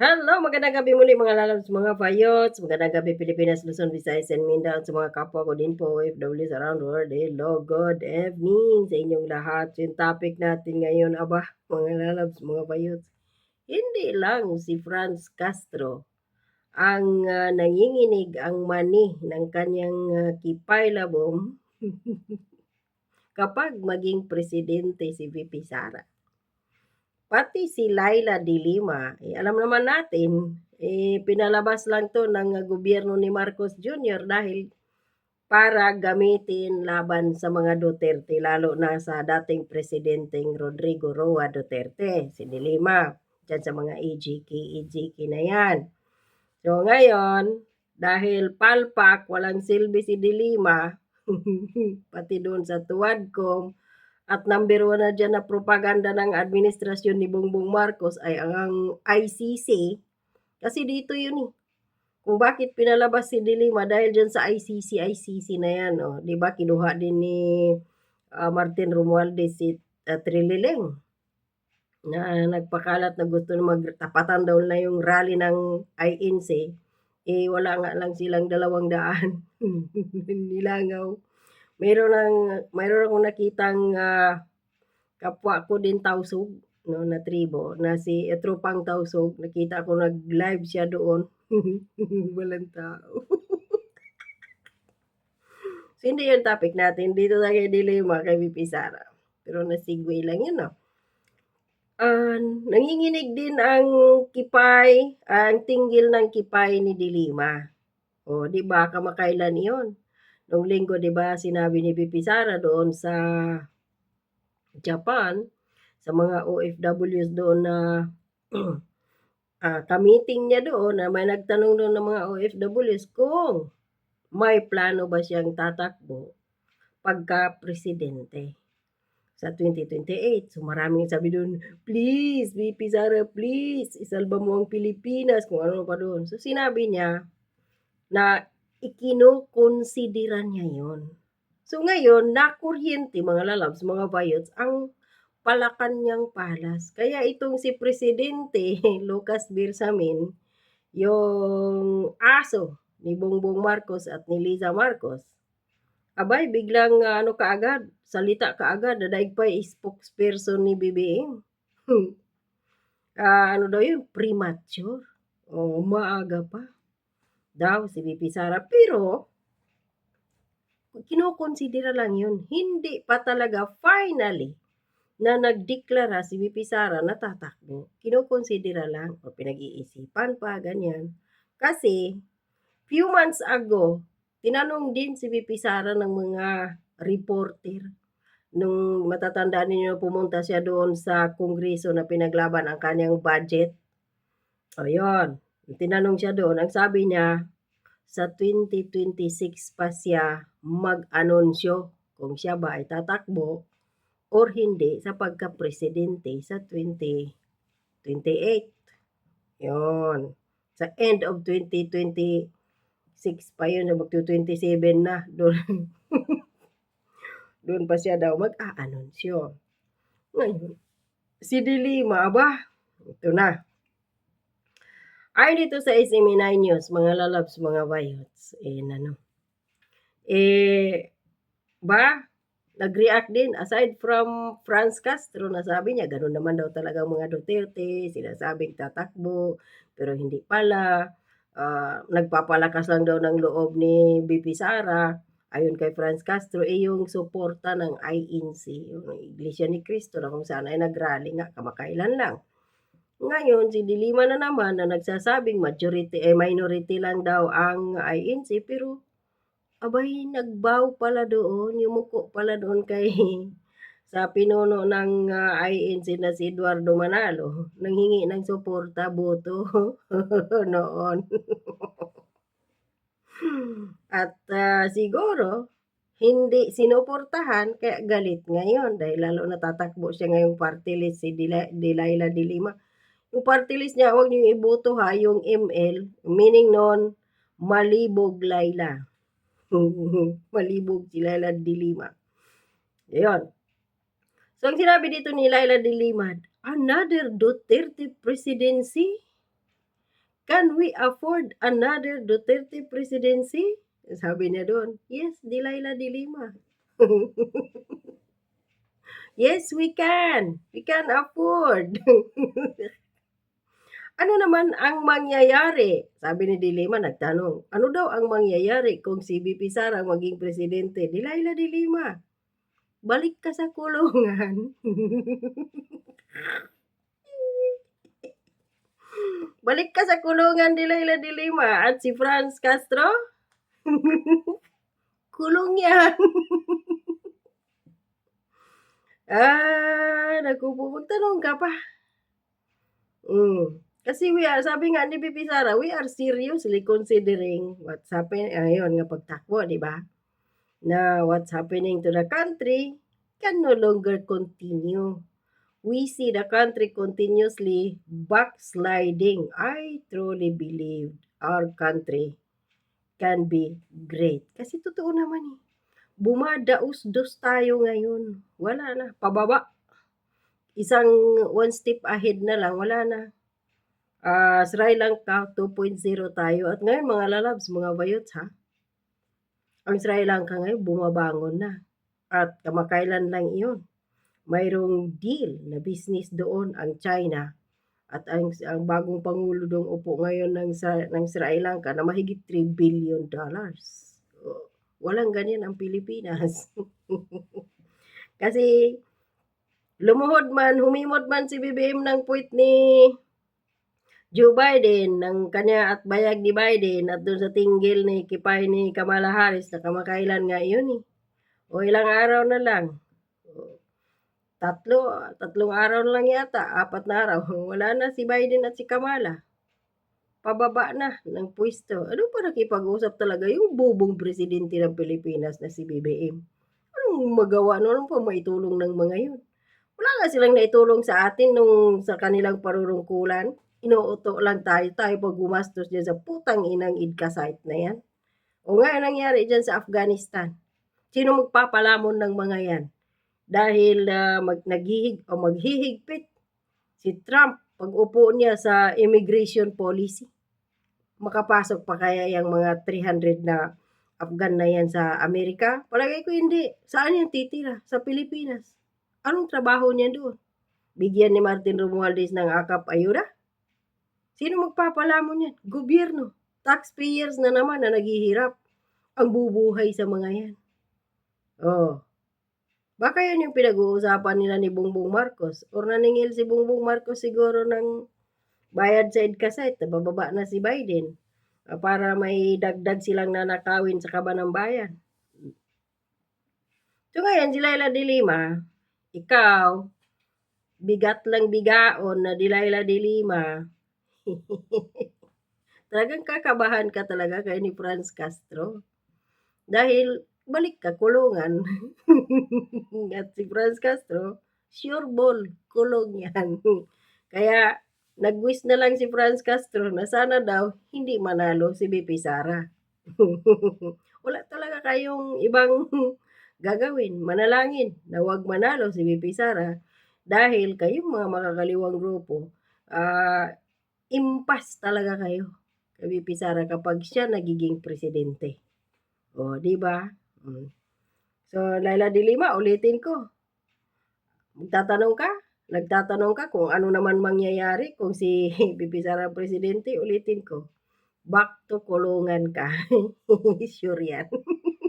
Hello, magandang gabi muli mga lalabs, mga payots. Magandang gabi Pilipinas, Luzon, Visayas, and Mindanao sa mga kapwa ko din po, OFWs around the world. Hello, good evening sa inyong lahat. Yung topic natin ngayon, aba, mga lalabs, mga payots. Hindi lang si Franz Castro ang uh, nanginginig ang mani ng kanyang uh, kipay labong kapag maging presidente si VP Sara Pati si Laila de Lima, eh, alam naman natin, eh, pinalabas lang to ng uh, gobyerno ni Marcos Jr. dahil para gamitin laban sa mga Duterte, lalo na sa dating presidenteng Rodrigo Roa Duterte, si de Lima, dyan sa mga EGK, EGK na yan. So ngayon, dahil palpak, walang silbi si de Lima, pati doon sa Tuwadcom, at number one na dyan na propaganda ng administrasyon ni Bongbong Marcos ay ang ICC. Kasi dito yun eh. Kung bakit pinalabas si Dilima dahil dyan sa ICC, ICC na yan. Oh. Di ba kinuha din ni uh, Martin Romualdez si uh, Trilileng na nagpakalat na gusto na magtapatan daw na yung rally ng INC. Eh wala nga lang silang dalawang daan. Nilangaw Meron ng mayroon akong nakitang uh, kapwa ko din tausog no na tribo na si eh, tropang tausog nakita ko nag-live siya doon. Walang tao. So hindi yung topic natin. Dito sa kay Dilema kay VP Sara. Pero nasigway lang yun no? Uh, nanginginig din ang kipay ang tinggil ng kipay ni Dilima. O di ba? Kamakailan iyon Nung linggo, di ba, sinabi ni Pipi Sara doon sa Japan, sa mga OFWs doon na uh, ka-meeting niya doon na may nagtanong doon ng mga OFWs kung may plano ba siyang tatakbo pagka presidente sa 2028. So maraming sabi doon, please, VP Sara, please, isalba mo ang Pilipinas, kung ano pa doon. So sinabi niya na ikinokonsidera niya yon. So ngayon, nakuryente mga lalabs, mga bayots, ang palakan niyang palas. Kaya itong si Presidente Lucas Birsamin, yung aso ni Bongbong Marcos at ni Liza Marcos, abay, biglang uh, ano kaagad, salita kaagad, dadaig pa spokesperson ni BBM. uh, ano daw yun, premature. O, oh, maaga pa daw si VP Sara. Pero, kinokonsidera lang yun. Hindi pa talaga finally na nagdeklara si VP Sara na tatakbo. Kinokonsidera lang o pinag-iisipan pa, ganyan. Kasi, few months ago, tinanong din si VP Sara ng mga reporter nung matatandaan ninyo pumunta siya doon sa kongreso na pinaglaban ang kanyang budget. O yun, tinanong siya doon, ang sabi niya, sa 2026 pa siya mag-anunsyo kung siya ba ay tatakbo or hindi sa pagka-presidente sa 2028. Yon. Sa end of 2026 pa yun, mag-27 na. Doon, doon pa siya daw mag-aanunsyo. Ngayon, si Dilima, aba, ito na. Ay dito sa SME9 News, mga lalabs, mga bayots. Eh, ano. Eh, ba, nag-react din. Aside from Franz Castro, nasabi niya, ganun naman daw talaga mga Duterte, sinasabing tatakbo, pero hindi pala. Uh, nagpapalakas lang daw ng loob ni BP Sara ayon kay Franz Castro, eh yung suporta ng INC, yung Iglesia ni Cristo na kung saan ay nagrally nga, kamakailan lang. Ngayon, si Dilima na naman na nagsasabing majority eh minority lang daw ang INC pero abay nagbaw pala doon, yumuko pala doon kay sa pinuno ng uh, ah, INC na si Eduardo Manalo, nanghingi ng suporta boto noon. At uh, siguro hindi sinuportahan kaya galit ngayon dahil lalo natatakbo siya ngayong party list si Dila, Delilah Dilima yung party list niya, huwag niyo iboto ha, yung ML, meaning non, malibog Laila. malibog si Laila Dilima. Ayun. So, ang sinabi dito ni Laila Dilima, another Duterte presidency? "Can we afford another Duterte presidency?" Sabi niya doon, "Yes, Delilah de Lima." "Yes, we can. We can afford." "Ano naman ang mangyayari?" Sabi ni de Lima nagtanong, "Ano daw ang mangyayari kung si VP Sara maging presidente?" "Delilah de Lima, balik ka sa kulungan." Balik ka sa kulungan, Delilah de Lima, at si Franz Castro? Kulong yan. Ah, naku po, magtanong ka pa. Hmm, kasi we are sabi nga ni VP Sara, "We are seriously considering what's happen" ayun nga pagtakbo, 'di ba? Na what's happening to the country can no longer continue. We see the country continuously backsliding. I truly believe our country can be great. Kasi totoo naman, eh. Bumadaos-dos tayo ngayon. Wala na, pababa. Isang one step ahead na lang, wala na. Ah, Sri Lanka 2.0 tayo at ngayon mga lalabs, mga bayots, ha? Ang Sri Lanka ngayon bumabangon na at kamakailan lang iyon. Mayroong deal na business doon ang China at ang ang bagong pangulo dong upo ngayon ng ng Sri Lanka na mahigit $3 billion dollars. Oh, walang ganyan ang Pilipinas. Kasi lumuhod man, humimod man si BBM ng puwit ni Joe Biden, ng kanya at bayag ni Biden at do'n sa tinggil ni kipay ni Kamala Harris na kamakailan nga iyon, eh. O ilang araw na lang. Tatlo, tatlong araw na lang yata, apat na araw, wala na si Biden at si Kamala. Pababa na ng puwesto. Ano pa nakipag-usap talaga yung bobong presidente ng Pilipinas na si BBM. Anong magawa nun, ano pa maitulong ng mga yun? Wala nga silang naitulong sa atin nung sa kanilang parurungkulan. Inuuto lang tayo, tayo pa gumastos diyan sa putang inang IDCA site na yan. O nga nangyari diyan sa Afghanistan. Sino magpapalamon ng mga yan? Dahil uh, mag, naghihig, o maghihigpit si Trump pag upo niya sa immigration policy. Makapasok pa kaya yung mga 300 na Afghan na yan sa Amerika? Palagay ko hindi. Saan yan titira? Sa Pilipinas. Anong trabaho niya doon? Bigyan ni Martin Romualdez ng akap ayuda? Sino magpapalamon yan? Gobyerno. Taxpayers na naman na naghihirap. Ang bubuhay sa mga yan. Oh. Baka yan yung pinag-uusapan nila ni Bongbong Marcos. Or naningil si Bongbong Marcos siguro ng bayad sa EDCA bababa na si Biden uh, para may dagdag silang nanakawin sa kaba ng bayan. So ngayon, si Laila de Lima, ikaw, bigat lang bigaon na Delilah de Lima, talagang kakabahan ka talaga kay ni Franz Castro. Dahil balik ka kulungan. At si Franz Castro, sure ball, kulong yan. Kaya nagwish na lang si Franz Castro na sana daw hindi manalo si BP Sara. Wala talaga kayong ibang gagawin, manalangin na wag manalo si BP Sara dahil kayong mga makakaliwang grupo, uh, impas talaga kayo kay BP Sara kapag siya nagiging presidente. O, di ba? Hmm. So, Laila de Lima, ulitin ko. Magtatanong ka? Nagtatanong ka kung ano naman mangyayari kung si BP Sara presidente, ulitin ko. Back to kulungan ka. sure yan.